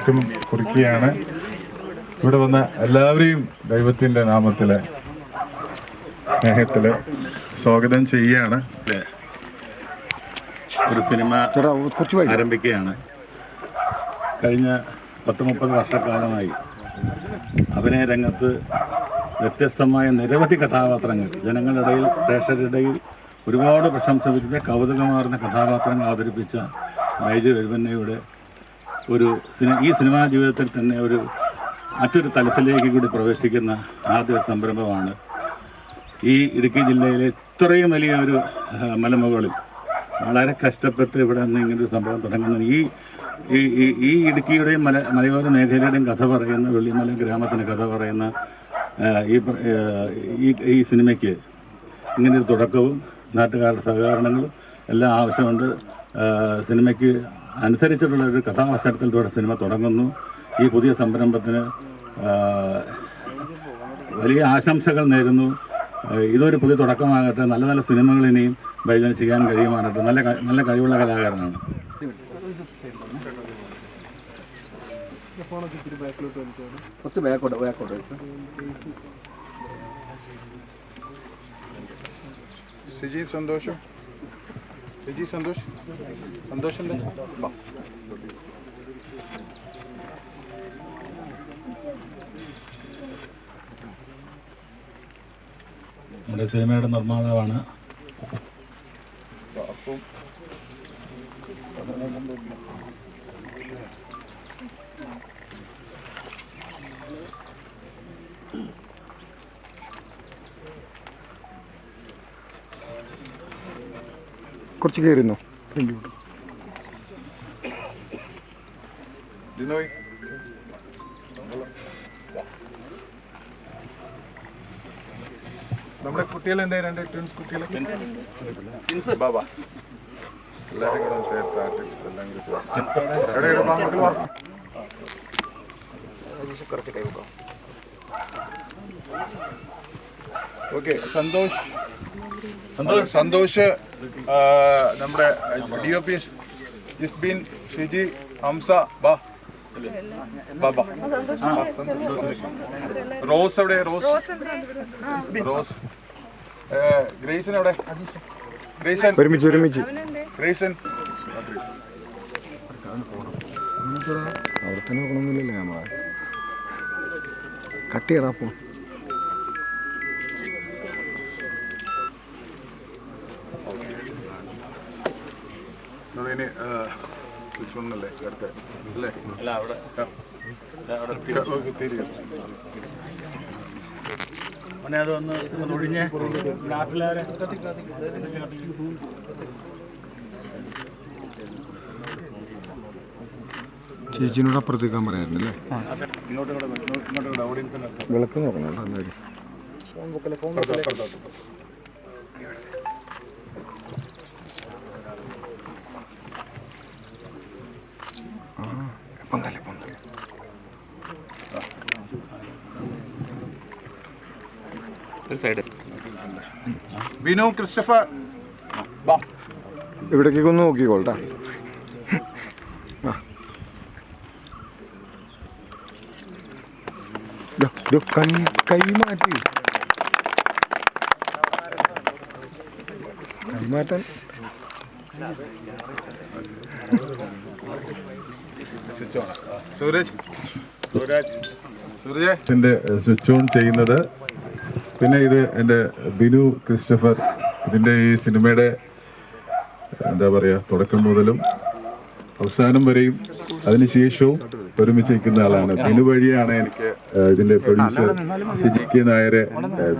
തുടക്കം കുറിക്കുകയാണ്. ഇവിടെ വന്ന എല്ലാവരെയും ദൈവത്തിന്റെ നാമത്തിൽ സ്നേഹത്തിൽ സ്വാഗതം ചെയ്യുകയാണ്. ഒരു സിനിമ ആരംഭിക്കുകയാണ്. കഴിഞ്ഞ പത്ത് മുപ്പത് വർഷക്കാലമായി അഭിനയ രംഗത്ത് വ്യത്യസ്തമായ നിരവധി കഥാപാത്രങ്ങൾ ജനങ്ങളുടെ ഇടയിൽ പ്രേക്ഷകരുടെ ഇടയിൽ ഒരുപാട് പ്രശംസ വിധിച്ച കൗതുകമാർന്ന കഥാപാത്രങ്ങൾ അവതരിപ്പിച്ച ബൈജു എഴുപന്നയുടെ ഒരു ഈ സിനിമാ ജീവിതത്തിൽ തന്നെ ഒരു മറ്റൊരു തലത്തിലേക്ക് കൂടി പ്രവേശിക്കുന്ന ആദ്യ സംരംഭമാണ് ഈ ഇടുക്കി ജില്ലയിലെ ഇത്രയും വലിയ ഒരു മലമുകളിൽ. വളരെ കഷ്ടപ്പെട്ട് ഇവിടെ നിന്ന് ഇങ്ങനെ സംഭവം തുടങ്ങുന്നു. ഈ ഈ ഇടുക്കിയുടെയും മല മലയോര മേഖലയുടെയും കഥ പറയുന്ന വെള്ളിമല ഗ്രാമത്തിന്റെ കഥ പറയുന്ന ഈ ഈ ഈ സിനിമയ്ക്ക് ഇങ്ങനെ ഒരു തുടക്കവും നാട്ടുകാരുടെ സഹകരണങ്ങളും എല്ലാം ആവശ്യമുണ്ട്. സിനിമയ്ക്ക് അനുസരിച്ചിട്ടുള്ള ഒരു കഥാവസരത്തിലൂടെ സിനിമ തുടങ്ങുന്നു. ഈ പുതിയ സംരംഭത്തിന് വലിയ ആശംസകൾ നേരുന്നു. ഇതൊരു പുതിയ തുടക്കമാകട്ടെ. നല്ല നല്ല സിനിമകൾ ഇനിയും ബൈജന് ചെയ്യാൻ കഴിയുമാകട്ടെ നല്ല നല്ല കഴിവുള്ള കലാകാരനാണ്. കുറച്ച് ബാക്കോട്ട് ബാക്കോട്ട് സിജി സന്തോഷം. സിജി സന്തോഷ്. സന്തോഷല്ലേ? തന്നെ നമ്മുടെ സിനിമയുടെ നിർമ്മാതാവാണ്. അപ്പം. കുറച്ച് കയറുന്നു? നമ്മുടെ കുട്ടികളെന്താ രണ്ട് ട്വിൻസ് കുട്ടികളെ? ട്വിൻസ് ബാബാ. എല്ലാവരും കൂടെ ചേർത്ത് ആർട്ടിസ്റ്റ് എല്ലാം കൂടി ചേർത്ത് അങ്ങോട്ട് വാ. ഓക്കെ സന്തോഷ്. സന്തോഷ്. സന്തോഷ് നമ്മുടെ D O P Jisbin Shiji Hamsa ബാ. റോസ് എവിടെ? റോസ്. റോസ് ഗ്രേസൻ എവിടെ? ഗ്രേസൻ. ഒരുമിച്ച് ഒരുമിച്ച്. ഗ്രേസൻ. അവിടെ തന്നെ നോക്കണമെന്നില്ലല്ലേ നമ്മളെ. കട്ട് ചെയ്യടാ അപ്പോ അടുത്ത അല്ലേ. പിന്നെ അതൊന്ന് ഒഴിഞ്ഞ് നാട്ടിലാരെ ചേച്ചീനോട് അപ്പുറത്തേക്കാൻ പറയായിരുന്നല്ലേ ഇങ്ങോട്ട് കൂടെ കേട്ടോ പൊന്തല്ലേ ഒരു സൈഡ്. പൊന്തല്ലേ പൊന്തല്ലേ ബിനു ക്രിസ്റ്റഫർ ഇവിടേക്ക് ഒന്ന് നോക്കിക്കോളട്ടാ കൈ കൈ സൂരജ് സൂരജ് സ്വിച്ച് ഓൺ ചെയ്യുന്നത്. പിന്നെ ഇത് എന്റെ ബിനു ക്രിസ്റ്റഫർ. ഇതിന്റെ ഈ സിനിമയുടെ എന്താ പറയുക തുടക്കം മുതലും അവസാനം വരെയും അതിനുശേഷവും ഒരുമിച്ച് നിൽക്കുന്ന ആളാണ്. ബിനു വഴിയാണ് എനിക്ക് ഇതിന്റെ പ്രൊഡ്യൂസർ സിജി കെ നായരെ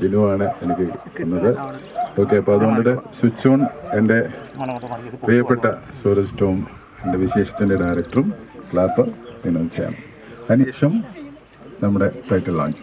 ബിനുവാണ് എനിക്ക് കിട്ടുന്നത്. ഓക്കെ അപ്പോൾ അതുകൊണ്ട് സ്വിച്ച് ഓൺ എന്റെ പ്രിയപ്പെട്ട സൂരജ് ടോം എന്റെ വിശേഷത്തിന്റെ ഡയറക്ടറും ക്ലാപ്പ് വിനോദ് ശ്യാം. അതിനുശേഷം നമ്മുടെ ടൈറ്റിൽ ലോഞ്ച്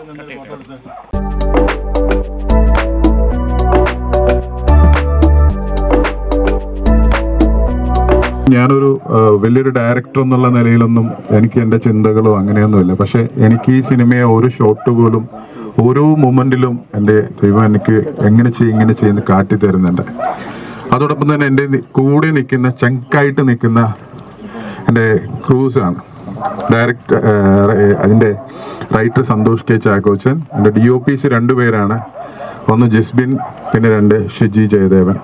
ഞാനൊരു വലിയൊരു ഡയറക്ടർ എന്നുള്ള നിലയിലൊന്നും എനിക്ക് എന്റെ ചിന്തകളോ അങ്ങനെയൊന്നുമില്ല. പക്ഷേ എനിക്ക് ഈ സിനിമയെ ഓരോ ഷോട്ട് പോലും ഓരോ മൊമെന്റിലും എന്റെ ദൈവം എനിക്ക് എങ്ങനെ ചെയ്യും ഇങ്ങനെ ചെയ്യുന്ന കാട്ടി തരുന്നുണ്ട്. അതോടൊപ്പം തന്നെ എന്റെ കൂടെ നിൽക്കുന്ന ചങ്കായിട്ട് നിൽക്കുന്ന എന്റെ ക്രൂസ് ആണ് ഡയറക്ട് അതിന്റെ റൈറ്റർ സന്തോഷ് കെ ചാക്കോച്ചൻ എന്റെ ഡി ഒ പിസ് രണ്ടുപേരാണ് ഒന്ന് ജിസ്ബിൻ പിന്നെ രണ്ട് ഷിജി ജയദേവൻ.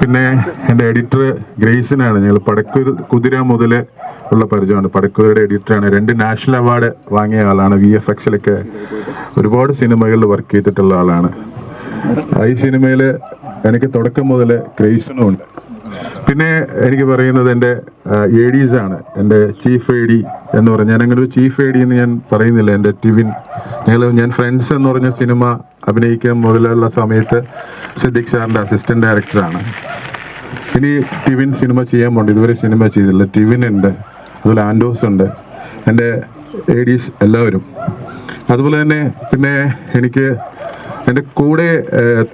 പിന്നെ എന്റെ എഡിറ്റർ ഗ്രേസിനാണ്. ഞങ്ങൾ പടക്കൂർ കുതിര മുതൽ ഉള്ള പരിചയമാണ്. പടക്കുതിരയുടെ എഡിറ്ററാണ്. രണ്ട് നാഷണൽ അവാർഡ് വാങ്ങിയ ആളാണ്. വി എഫ് എക്സിലൊക്കെ ഒരുപാട് സിനിമകളിൽ വർക്ക് ചെയ്തിട്ടുള്ള ആളാണ്. ഈ സിനിമയിൽ എനിക്ക് തുടക്കം ക്രേസിനും ഉണ്ട്. പിന്നെ എനിക്ക് പറയുന്നത് എന്റെ എ ഡീസ് ആണ്. എന്റെ ചീഫ് എ ഡി എന്ന് പറഞ്ഞ ഞാൻ അങ്ങനെ ഒരു ചീഫ് എ ഡി എന്ന് ഞാൻ പറയുന്നില്ല. എന്റെ ടിവിൻ ഞങ്ങൾ ഞാൻ ഫ്രണ്ട്സ് എന്ന് പറഞ്ഞ സിനിമ അഭിനയിക്കാൻ മുതലുള്ള സമയത്ത് സിദ്ദിഖ് സാറിന്റെ അസിസ്റ്റന്റ് ഡയറക്ടറാണ് ഇനി ടിവിൻ സിനിമ ചെയ്യാൻ പോണ്ട്. ഇതുവരെ സിനിമ ചെയ്തില്ല. ടിവിൻ ഉണ്ട്. അതുപോലെ ആൻഡോസ് ഉണ്ട്. എന്റെ എ ഡീസ് എല്ലാവരും. അതുപോലെ തന്നെ പിന്നെ എനിക്ക് എന്റെ കൂടെ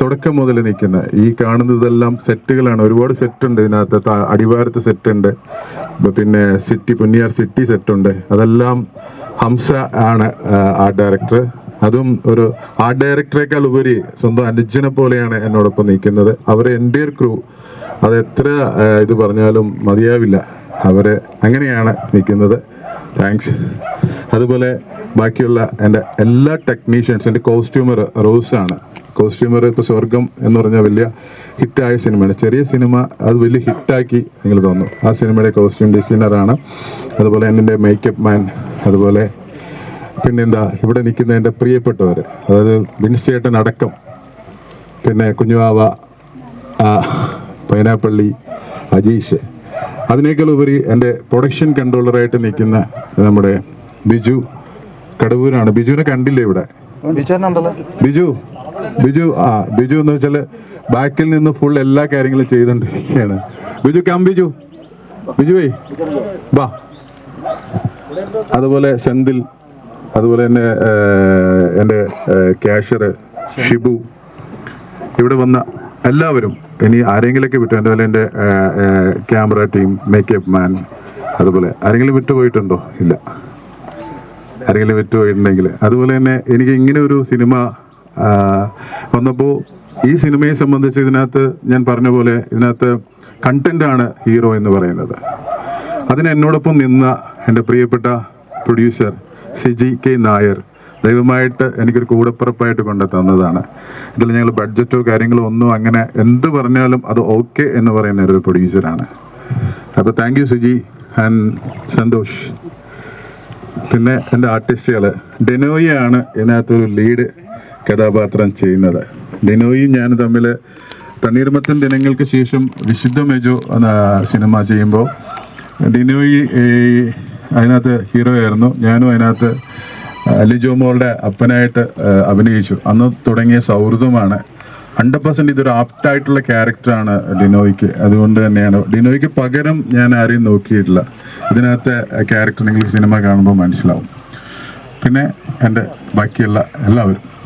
തുടക്കം മുതൽ നിൽക്കുന്ന ഈ കാണുന്നതെല്ലാം സെറ്റുകളാണ്. ഒരുപാട് സെറ്റ് ഉണ്ട് ഇതിനകത്ത് അടിവാരത്ത് സെറ്റ് ഉണ്ട് പിന്നെ സിറ്റി പുന്നിയാർ സിറ്റി സെറ്റ് ഉണ്ട് അതെല്ലാം ഹംസ ആണ് ആർട്ട് ഡയറക്ടർ അതും ഒരു ആർട്ട് ഡയറക്ടറേക്കാൾ ഉപരി സ്വന്തം അനുജനെ പോലെയാണ് എന്നോടൊപ്പം നിൽക്കുന്നത്. അവരെ എന്റെ ക്രൂ അത് എത്ര ഇത് പറഞ്ഞാലും മതിയാവില്ല. അവരെ അങ്ങനെയാണ് നിൽക്കുന്നത്. താങ്ക്സ് അതുപോലെ ബാക്കിയുള്ള എന്റെ എല്ലാ ടെക്നീഷ്യൻസ് എന്റെ കോസ്റ്റ്യൂമർ റോസാണ് കോസ്റ്റ്യൂമർ ഇപ്പോൾ സ്വർഗം എന്ന് പറഞ്ഞാൽ വലിയ ഹിറ്റായ സിനിമയാണ് ചെറിയ സിനിമ അത് വലിയ ഹിറ്റാക്കി നിങ്ങൾ തോന്നുന്നു. ആ സിനിമയുടെ കോസ്റ്റ്യൂം ഡിസൈനറാണ് അതുപോലെ എന്റെ മേക്കപ്പ് മാൻ അതുപോലെ പിന്നെന്താ ഇവിടെ നിൽക്കുന്ന എന്റെ പ്രിയപ്പെട്ടവർ അതായത് ബിൻസ് ചേട്ടൻ അടക്കം. പിന്നെ കുഞ്ഞുവാവ പൈനാപ്പള്ളി അജീഷ്. അതിനേക്കാൾ ഉപരി എന്റെ പ്രൊഡക്ഷൻ കൺട്രോളറായിട്ട് നിൽക്കുന്ന നമ്മുടെ ബിജു കടവൂരാണ്. ബിജുവിനെ കണ്ടില്ലേ ഇവിടെ? ബിജു ബിജു ആ ബിജു എന്ന് വെച്ചാൽ ബാക്കിൽ നിന്ന് ഫുൾ എല്ലാ കാര്യങ്ങളും ചെയ്തുകൊണ്ടിരിക്കുകയാണ്. ബിജു കം ബിജു. ബിജുവേ വാ. അതുപോലെ സെന്തിൽ അതുപോലെ തന്നെ എന്റെ ക്യാഷ്യർ ഷിബു. ഇവിടെ വന്ന എല്ലാവരും ഇനി ആരെങ്കിലൊക്കെ വിട്ടു എന്റെ പോലെ എന്റെ ക്യാമറ ടീം മേക്കപ്പ് മാൻ അതുപോലെ ആരെങ്കിലും വിട്ടുപോയിട്ടുണ്ടോ? ഇല്ല. ആരെങ്കിലും വിട്ടുപോയിട്ടുണ്ടെങ്കിൽ അതുപോലെ തന്നെ എനിക്ക് ഇങ്ങനെ ഒരു സിനിമ വന്നപ്പോൾ ഈ സിനിമയെ സംബന്ധിച്ച് ഇതിനകത്ത് ഞാൻ പറഞ്ഞ പോലെ ഇതിനകത്ത് ആണ് ഹീറോ എന്ന് പറയുന്നത്. അതിന് എന്നോടൊപ്പം നിന്ന എന്റെ പ്രിയപ്പെട്ട പ്രൊഡ്യൂസർ സിജി കെ നായർ ദൈവമായിട്ട് എനിക്കൊരു കൂടപ്പുറപ്പായിട്ട് കൊണ്ട് തന്നതാണ്. ഇതിൽ ഞങ്ങൾ ബഡ്ജറ്റോ കാര്യങ്ങളോ ഒന്നും അങ്ങനെ എന്ത് പറഞ്ഞാലും അത് ഓക്കെ എന്ന് പറയുന്ന ഒരു പ്രൊഡ്യൂസറാണ് അപ്പോൾ thank you Suji and Santosh. പിന്നെ എന്റെ ആർട്ടിസ്റ്റുകൾ ഡെനോയിയാണ് ഇതിനകത്തൊരു ലീഡ് കഥാപാത്രം ചെയ്യുന്നത്. ഡെനോയും ഞാൻ തമ്മിൽ തണ്ണീർമത്തൻ ദിനങ്ങൾക്ക് ശേഷം വിശുദ്ധ മെജോ എന്ന സിനിമ ചെയ്യുമ്പോൾ ഡിനോയി അതിനകത്ത് ഹീറോ ആയിരുന്നു. ഞാനും അതിനകത്ത് ലിജോ മോളുടെ അപ്പനായിട്ട് അഭിനയിച്ചു. അന്ന് തുടങ്ങിയ സൗഹൃദമാണ് ഹൺഡ്രഡ് പെർസെന്റ് ഇതൊരു ആപ്റ്റ് ആയിട്ടുള്ള ക്യാരക്ടറാണ് ഡിനോയ്ക്ക്. അതുകൊണ്ട് തന്നെയാണ്. ഡിനോയ്ക്ക് പകരം ഞാൻ ആരെയും നോക്കിയിട്ടില്ല. ഇതിനകത്തെ ക്യാരക്ടർ നിങ്ങൾ സിനിമ കാണുമ്പോൾ മനസ്സിലാവും. പിന്നെ എന്റെ ബാക്കിയുള്ള എല്ലാവരും.